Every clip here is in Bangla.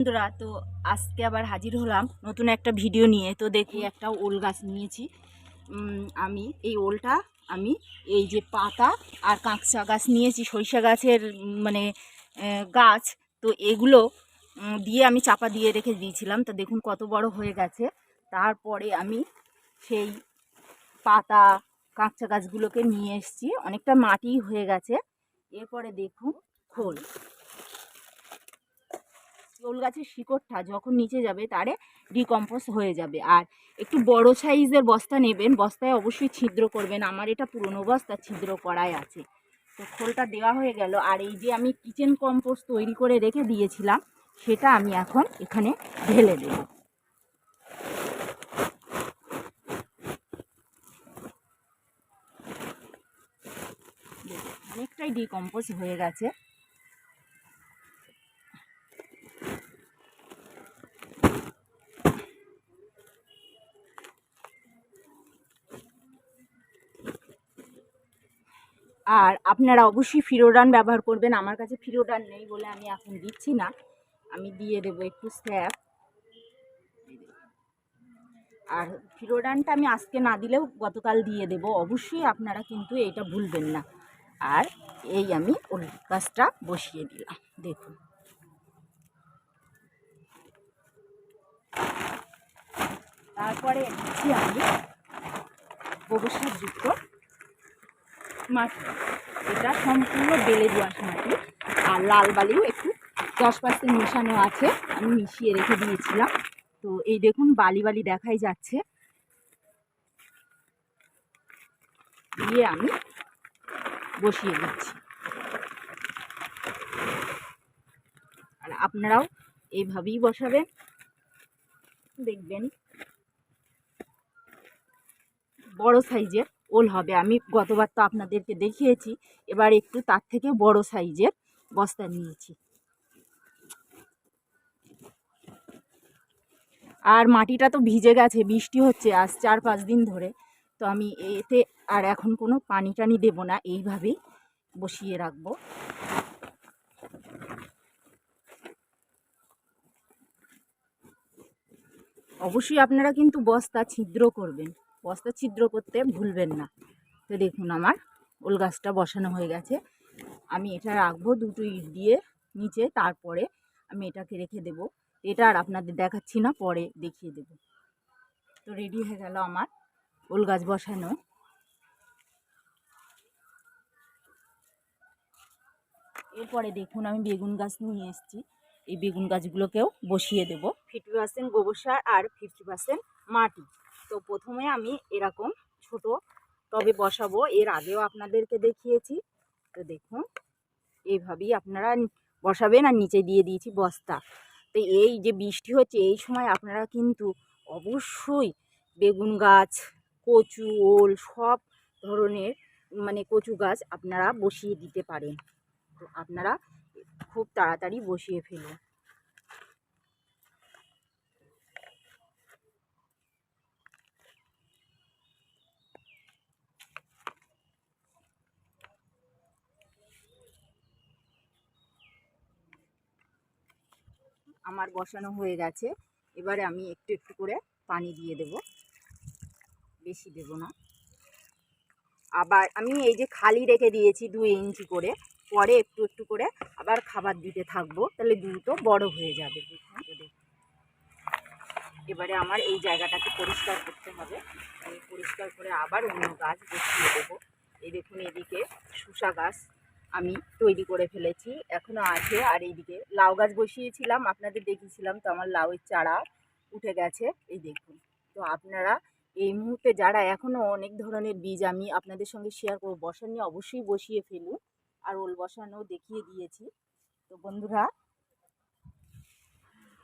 বন্ধুরা, তো আজকে আবার হাজির হলাম নতুন একটা ভিডিও নিয়ে। তো দেখি একটা ওল গাছ নিয়েছি। আমি, এই ওলটা আমি, এই যে পাতা আর কাঁকচা গাছ নিয়েছি, সরিষা গাছের মানে গাছ। তো এগুলো দিয়ে আমি চাপা দিয়ে রেখে দিয়েছিলাম। তা দেখুন কত বড় হয়ে গেছে। তারপরে আমি সেই পাতা কাঁকচা গাছগুলোকে নিয়ে এসেছি। অনেকটা মাটি হয়ে গেছে। এরপরে দেখুন খোল। ওল গাছের শিকড়টা যখন নিচে যাবে তারে ডিকম্পোজ হয়ে যাবে। আর একটু বড় সাইজের বস্তা নেবেন, বস্তায় অবশ্যই ছিদ্র করবেন। আমার এটা পুরনো বস্তা ছিদ্র করাই আছে। তো খোলটা দেওয়া হয়ে গেল। আর এই যে আমি কিচেন কম্পোস্ট তৈরি করে রেখে দিয়েছিলাম, সেটা আমি এখন এখানে ঢেলে দেব। অনেকটাই ডিকম্পোজ হয়ে গেছে। আর আপনারা অবশ্যই ফিরোডান ব্যবহার করবেন। আমার কাছে ফিরোডান নেই বলে আমি এখন দিচ্ছি না। আমি দিয়ে দেবো একটু স্যাপ। আর ফিরোডানটা আমি আজকে না দিলেও গতকাল দিয়ে দেব। অবশ্যই আপনারা কিন্তু এটা ভুলবেন না। আর এই আমি ওল গাছটা বসিয়ে দিলাম। দেখুন। তারপরে দিচ্ছি আমি গোবর সার যুক্ত মাটি এটা সম্পূর্ণ বেলে দোয়াশ মাটি আর লাল বালিও একটু দশ পার্সেন্ট মেশানো আছে। আমি মিশিয়ে রেখে দিয়েছিলাম। তো এই দেখুন, বালি বালি দেখাই যাচ্ছে। দিয়ে আমি বসিয়ে দিচ্ছি। আর আপনারাও এইভাবেই বসাবেন। দেখবেন। বড় সাইজের। ওল হবে। আমি গতবার তো আপনাদেরকে দেখিয়েছি। এবার একটু তার থেকে বড় সাইজের বস্তা নিয়েছি। আর মাটিটা তো ভিজে গেছে, বৃষ্টি হচ্ছে আজ চার পাঁচ দিন ধরে। তো আমি এতে আর এখন কোনো পানি টানি দেবো না, এইভাবেই বসিয়ে রাখব। অবশ্যই আপনারা কিন্তু বস্তা ছিদ্র করবেন। বস্তা ছিদ্র করতে ভুলবেন না। তো দেখুন আমার ওল গাছটা বসানো হয়ে গেছে। আমি এটা রাখব দুটো ইট দিয়ে নিচে, তারপরে আমি এটাকে রেখে দেব। এটা আর আপনাদের দেখাচ্ছি না, পরে দেখিয়ে দেব। তো রেডি হয়ে গেল আমার ওল গাছ বসানো। এরপরে দেখুন আমি বেগুন গাছ নিয়ে এসেছি। এই বেগুন গাছগুলোকেও বসিয়ে দেব। ফিফটি পার্সেন্ট গোবর সার আর ফিফটি পার্সেন্ট মাটি। তো প্রথমে আমি এরকম ছোট টবে বসাবো। এর আগেও আপনাদেরকে দেখিয়েছি। তো দেখুন এইভাবেই আপনারা বসাবেন আর নিচে দিয়ে দিয়েছি বস্তা। তো এই যে বৃষ্টি হচ্ছে, এই সময় আপনারা কিন্তু অবশ্যই বেগুন গাছ, কচু, ওল সব ধরনের মানে কচু গাছ আপনারা বসিয়ে দিতে পারেন। তো আপনারা খুব তাড়াতাড়ি বসিয়ে ফেলুন। আমার বসানো হয়ে গেছে। এবারে আমি একটু একটু করে পানি দিয়ে দেব। বেশি দেব না। আবার আমি এই যে খালি রেখে দিয়েছি দুই ইঞ্চি করে, পরে একটু একটু করে আবার খাবার দিতে থাকব। তাহলে দ্রুত বড় হয়ে যাবে এবারে আমার এই জায়গাটাকে পরিষ্কার করতে হবে। আমি পরিষ্কার করে আবার অন্য গাছ বসিয়ে দেবো। এই দেখুন এদিকে শুষা গাছ। আমি তৈরি করে ফেলেছি। এখনও আছে। আর এইদিকে লাউ গাছ বসিয়েছিলাম, আপনাদের দেখিয়েছিলাম তো আমার লাউয়ের চারা উঠে গেছে। এই দেখুন। তো আপনারা এই মুহূর্তে যারা এখনও অনেক ধরনের বীজ আমি আপনাদের সঙ্গে শেয়ার করব বসান নিয়ে অবশ্যই বসিয়ে ফেলুন। আর ওল বসানো দেখিয়ে দিয়েছি। তো বন্ধুরা,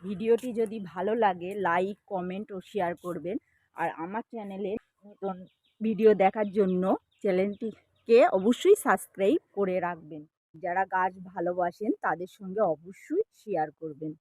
ভিডিওটি যদি ভালো লাগে লাইক কমেন্ট ও শেয়ার করবেন। আর আমার চ্যানেলে নতুন ভিডিও দেখার জন্য চ্যানেলটিকে অবশ্যই সাবস্ক্রাইব করে রাখবেন। যারা গাছ ভালোবাসেন তাদের সঙ্গে অবশ্যই শেয়ার করবেন।